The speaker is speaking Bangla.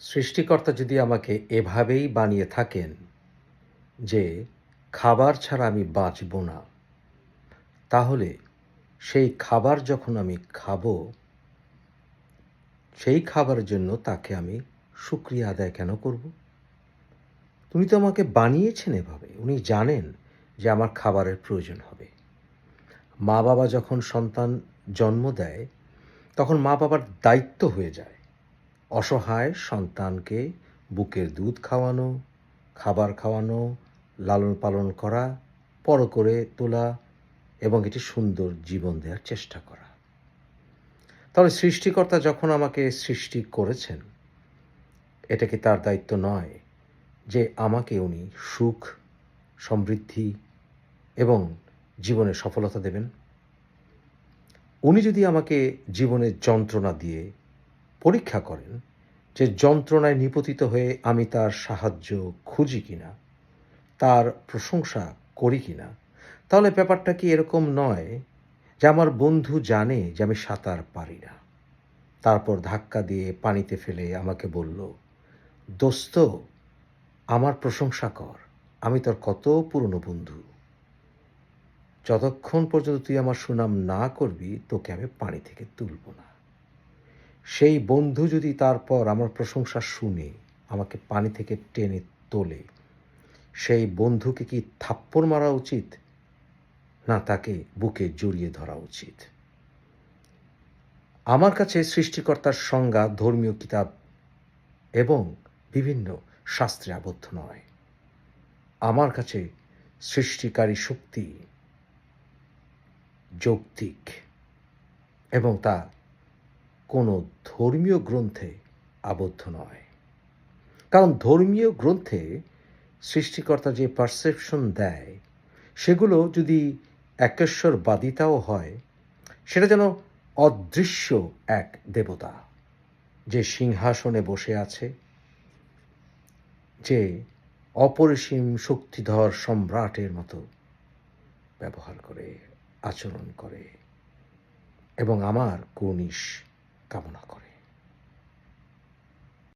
সৃষ্টিকর্তা যদি আমাকে এভাবেই বানিয়ে থাকেন যে খাবার ছাড়া আমি বাঁচব না, তাহলে সেই খাবার যখন আমি খাব, সেই খাবারের জন্য তাকে আমি শুক্রিয়া আদায় কেন করব? উনি তো আমাকে বানিয়েছেন এভাবে। উনি জানেন যে আমার খাবারের প্রয়োজন হবে। মা বাবা যখন সন্তান জন্ম দেয়, তখন মা বাবার দায়িত্ব হয়ে যায়। অসহায় সন্তানকে বুকের দুধ খাওয়ানো, খাবার খাওয়ানো, লালন পালন করা, বড় করে তোলা এবং এটি সুন্দর জীবন দেওয়ার চেষ্টা করা। তাহলে সৃষ্টিকর্তা যখন আমাকে সৃষ্টি করেছেন, এটা কি তার দায়িত্ব নয় যে আমাকে উনি সুখ, সমৃদ্ধি এবং জীবনে সফলতা দেবেন? উনি যদি আমাকে জীবনের যন্ত্রণা দিয়ে পরীক্ষা করেন যে যন্ত্রণায় নিপতিত হয়ে আমি তার সাহায্য খুঁজি কিনা, তার প্রশংসা করি কিনা, তাহলে ব্যাপারটা কি এরকম নয় যে আমার বন্ধু জানে যে আমি সাঁতার পারি না। তারপর ধাক্কা দিয়ে পানিতে ফেলে আমাকে বলল, দোস্ত, আমার প্রশংসা কর, আমি তোর কত পুরনো বন্ধু। যতক্ষণ পর্যন্ত তুই আমার সুনাম না করবি, তোকে আমি পানি থেকে তুলব না। সেই বন্ধু যদি তারপর আমার প্রশংসা শুনে আমাকে পানি থেকে টেনে তোলে, সেই বন্ধুকে কি থাপ্পড় মারা উচিত? না, তাকে বুকে জড়িয়ে ধরা উচিত। আমার কাছে সৃষ্টিকর্তার সংজ্ঞা ধর্মীয় কিতাব এবং বিভিন্ন শাস্ত্রে আবদ্ধ নয়। আমার কাছে সৃষ্টিকারী শক্তি যৌক্তিক এবং তা কোনো ধর্মীয় গ্রন্থে আবদ্ধ নয়। কারণ ধর্মীয় গ্রন্থে সৃষ্টিকর্তা যে পারসেপশন দেয়, সেগুলো যদি একেশ্বরবাদিতাও হয়, সেটা যেন অদৃশ্য এক দেবতা যে সিংহাসনে বসে আছে, যে অপরিসীম শক্তিধর সম্রাটের মতো ব্যবহার করে, আচরণ করে। এবং আমার কনিশ কামনা করে।